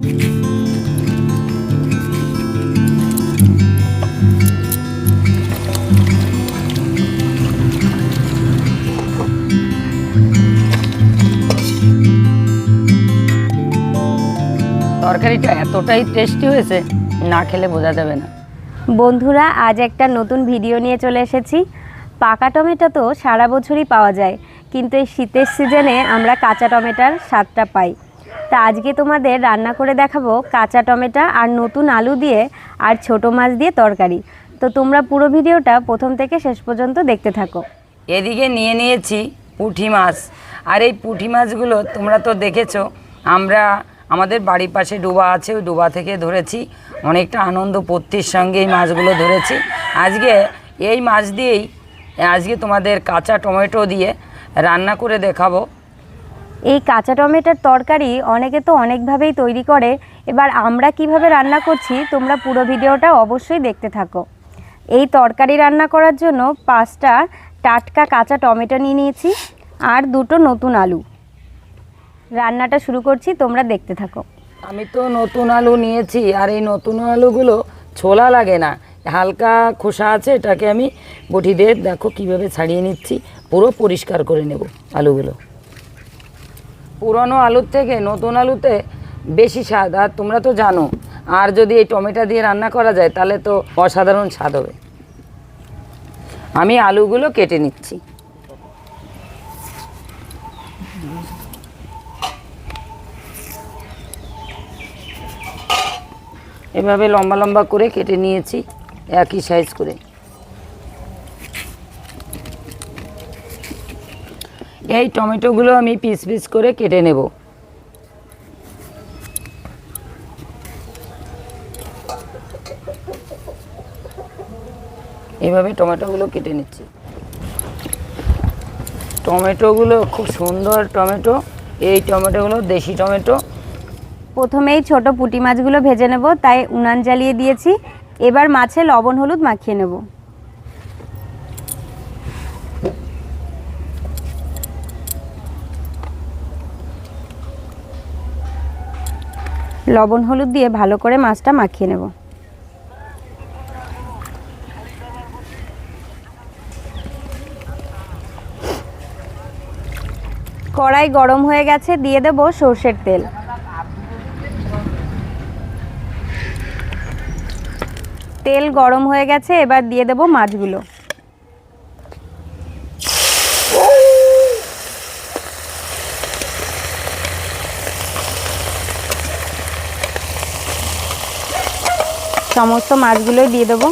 তরকারিটা এতটাই টেস্টি হয়েছে, না খেলে বোঝা যাবে না। বন্ধুরা, আজ একটা নতুন ভিডিও নিয়ে চলে এসেছি। পাকা টমেটো তো সারা বছরই পাওয়া যায়, কিন্তু এই শীতের সিজনে আমরা কাঁচা টমেটোর স্বাদটা পাই। তা আজকে তোমাদের রান্না করে দেখাবো কাঁচা টমেটো আর নতুন আলু দিয়ে আর ছোট মাছ দিয়ে তরকারি। তো তোমরা পুরো ভিডিওটা প্রথম থেকে শেষ পর্যন্ত দেখতে থাকো। এদিকে নিয়ে নিয়েছি পুঁটি মাছ। আর এই পুঁটি মাছগুলো তোমরা তো দেখেছ, আমরা আমাদের বাড়ির পাশে ডোবা আছে, ওই ডোবা থেকে ধরেছি। অনেকটা আনন্দ পত্তির সঙ্গে এই মাছগুলো ধরেছি। আজকে এই মাছ দিয়েই, আজকে তোমাদের কাঁচা টমেটো দিয়ে রান্না করে দেখাবো। এই কাঁচা টমেটোর তরকারি অনেকে তো অনেকভাবেই তৈরি করে। এবার আমরা কীভাবে রান্না করছি, তোমরা পুরো ভিডিওটা অবশ্যই দেখতে থাকো। এই তরকারি রান্না করার জন্য পাঁচটা টাটকা কাঁচা টমেটো নিয়ে নিয়েছি আর দুটো নতুন আলু। রান্নাটা শুরু করছি, তোমরা দেখতে থাকো। আমি তো নতুন আলু নিয়েছি, আর এই নতুন আলুগুলো ছোলা লাগে না। হালকা খোসা আছে, এটাকে আমি বটি দিয়ে দেখো কীভাবে ছাড়িয়ে নিচ্ছি। পুরো পরিষ্কার করে নেব আলুগুলো। পুরনো আলুর থেকে নতুন আলুতে বেশি স্বাদ, আর তোমরা তো জানো, আর যদি এই টমেটো দিয়ে রান্না করা যায়, তাহলে তো অসাধারণ স্বাদ হবে। আমি আলুগুলো কেটে নিচ্ছি। এভাবে লম্বা লম্বা করে কেটে নিয়েছি, একই সাইজ করে। এই টমেটোগুলো আমি পিস পিস করে কেটে নেব। এভাবে টমেটোগুলো কেটে নিচ্ছি। টমেটোগুলো খুব সুন্দর টমেটো। এই টমেটোগুলো দেশি টমেটো। প্রথমেই ছোট পুঁটি মাছগুলো ভেজে নেব, তাই উনান জ্বালিয়ে দিয়েছি। এবার মাছে লবণ হলুদ মাখিয়ে নেব। লবণ, হলুদ দিয়ে ভালো করে মাছটা মাখিয়ে নেব। কড়াই গরম হয়ে গেছে, দিয়ে দেব সর্ষের তেল। তেল গরম হয়ে গেছে, এবার দিয়ে দেব মাছগুলো। সমস্ত মাছগুলোই দিয়ে দেবো।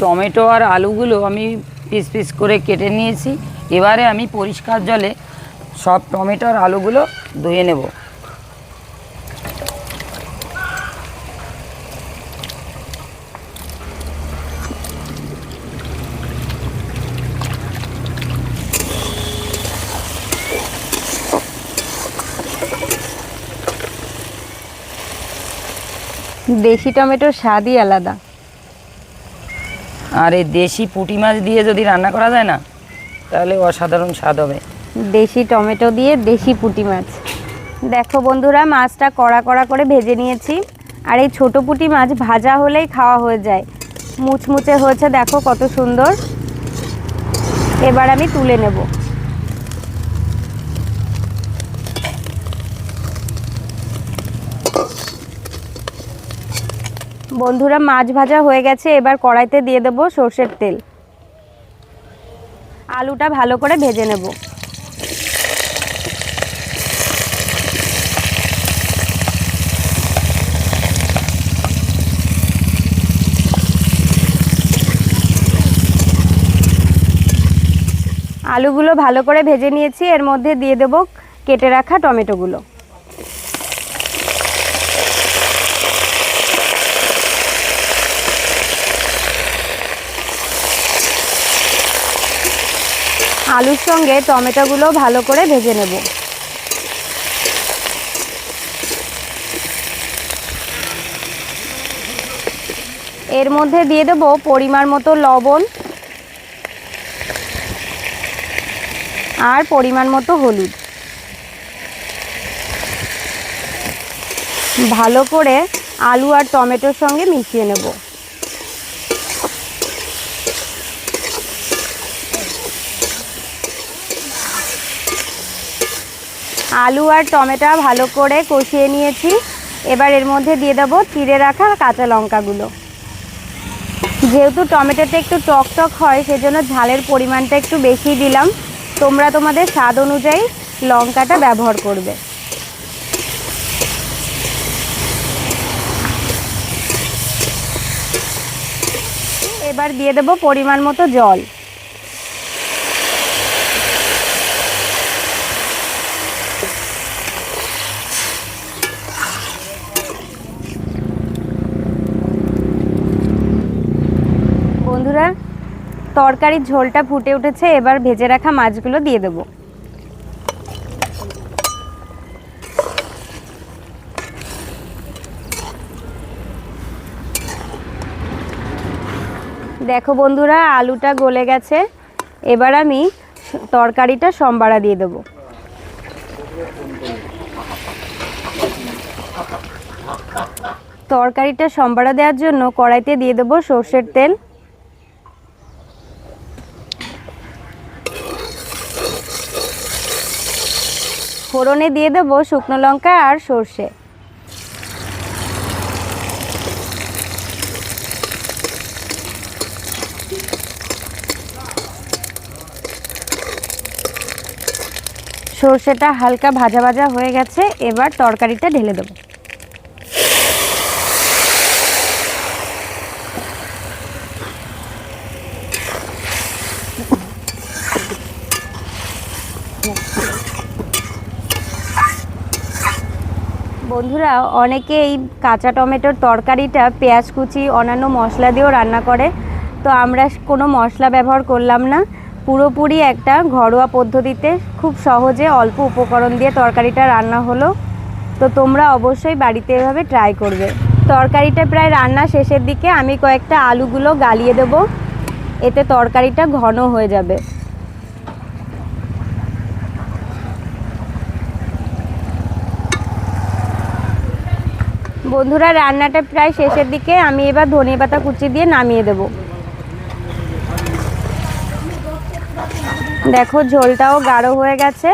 টমেটো আর আলুগুলো আমি পিস পিস করে কেটে নিয়েছি। এবারে আমি পরিষ্কার জলে সব টমেটো আর আলুগুলো ধুয়ে নেব। দেশি টমেটোর স্বাদই আলাদা। আর এই দেশি পুঁটি মাছ দিয়ে যদি রান্না করা যায় না তাহলে অসাধারণ স্বাদ হবে। দেশি টমেটো দিয়ে দেশি পুঁটি মাছ। দেখো বন্ধুরা মাছটা কড়া কড়া করে ভেজে নিয়েছি। আর এই ছোটো পুঁটি মাছ ভাজা হলেই খাওয়া হয়ে যায়। মুচমুচে হয়েছে দেখো কত সুন্দর। এবার আমি তুলে নেব। বন্ধুরা, মাছ ভাজা হয়ে গেছে, এবার কড়াইতে দিয়ে দেবো সর্ষের তেল। আলুটা ভালো করে ভেজে নেব। আলুগুলো ভালো করে ভেজে নিয়েছি, এর মধ্যে দিয়ে দেব কেটে রাখা টমেটোগুলো। আলুর সঙ্গে টমেটোগুলো ভালো করে ভেজে নেব। এর মধ্যে দিয়ে দেব পরিমাণ মতো লবণ আর পরিমাণ মতো হলুদ। ভালো করে আলু আর টমেটোর সঙ্গে মিশিয়ে নেব। আলু আর টমেটো ভালো করে কষিয়ে নিয়েছি। এবার এর মধ্যে দিয়ে দেবো চিড়ে রাখা কাঁচা লঙ্কাগুলো। যেহেতু টমেটোটা একটু টক টক হয়, সেজন্য ঝালের পরিমাণটা একটু বেশি দিলাম। তোমরা তোমাদের স্বাদ অনুযায়ী লঙ্কাটা ব্যবহার করবে। এবার দিয়ে দেবো পরিমাণ মতো জল বন্ধুরা তরকারির ঝোলটা ফুটে উঠেছে, এবার ভেজে রাখা মাছগুলো দিয়ে দেবো। দেখো বন্ধুরা, আলুটা গলে গেছে। এবার আমি তরকারিটা সম্বারা দিয়ে দেবো। তরকারিটা সম্বারা দেওয়ার জন্য কড়াইতে দিয়ে দেবো সর্ষের তেল। ফোড়নে দিয়ে দেবো শুকনো লঙ্কা আর সর্ষে। সর্ষেটা হালকা ভাজা ভাজা হয়ে গেছে, এবার তরকারিটা ঢেলে দেবো। বন্ধুরা, অনেকে এই কাঁচা টমেটোর তরকারিটা, পেঁয়াজ কুচি, অন্যান্য মশলা দিয়েও রান্না করে। তো আমরা কোনো মশলা ব্যবহার করলাম না। পুরোপুরি একটা ঘরোয়া পদ্ধতিতে খুব সহজে অল্প উপকরণ দিয়ে তরকারিটা রান্না হলো। তো তোমরা অবশ্যই বাড়িতে এভাবে ট্রাই করবে। তরকারিটা প্রায় রান্না শেষের দিকে আমি কয়েকটা আলুগুলো গালিয়ে দেব। এতে তরকারিটা ঘন হয়ে যাবে। বন্ধুরা, রান্নাটা প্রায় শেষের দিকে আমি এবার ধনে পাতা কুচি দিয়ে নামিয়ে দেব। দেখো, ঝোলটাও গাঢ় হয়ে গেছে।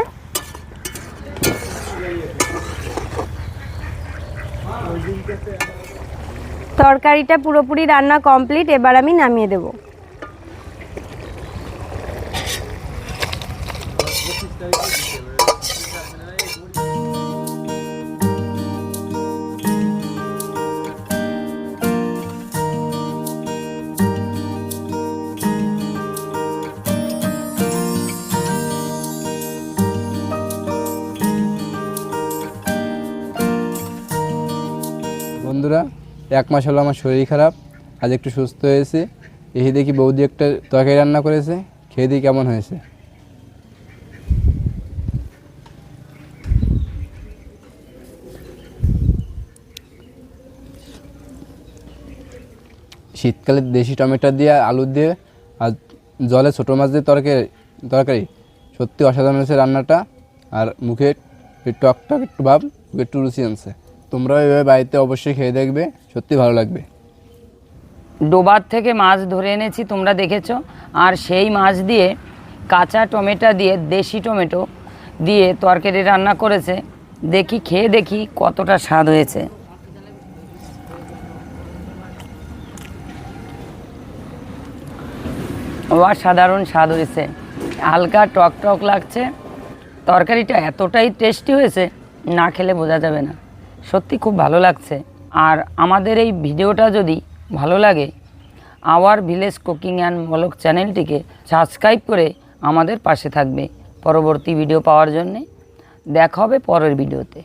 তরকারিটা পুরোপুরি রান্না কমপ্লিট, এবার আমি নামিয়ে দেব। এক মাস হলো আমার শরীর খারাপ, আজ একটু সুস্থ হয়েছে। এই দেখি বৌদি একটা তরকারি রান্না করেছে, খেয়ে দিই কেমন হয়েছে। শীতকালে দেশি টমেটো দিয়ে, আলু দিয়ে, আর জলে ছোটো মাছ দিয়ে তরকারি তরকারি। সত্যি অসাধারণ হয়েছে রান্নাটা, আর মুখে একটু টক টক একটু ভাব একটু রুচি আনছে। তোমরাও এভাবে বাড়িতে অবশ্যই খেয়ে দেখবে, সত্যি ভালো লাগবে। ডোবার থেকে মাছ ধরে এনেছি, তোমরা দেখেছ? আর সেই মাছ দিয়ে কাঁচা টমেটো দিয়ে, দেশি টমেটো দিয়ে তরকারি রান্না করেছে। দেখি, খেয়ে দেখি কতটা স্বাদ হয়েছে। অসাধারণ স্বাদ হয়েছে। হালকা টক টক লাগছে। তরকারিটা এতটাই টেস্টি হয়েছে, না খেলে বোঝা যাবে না। সত্যি খুব ভালো লাগছে। আর আমাদের এই ভিডিওটা যদি ভালো লাগে, আওয়ার ভিলেজ কুকিং অ্যান্ড মলক চ্যানেলটিকে সাবস্ক্রাইব করে আমাদের পাশে থাকবে। পরবর্তী ভিডিও পাওয়ার জন্যে দেখা হবে পরের ভিডিওতে।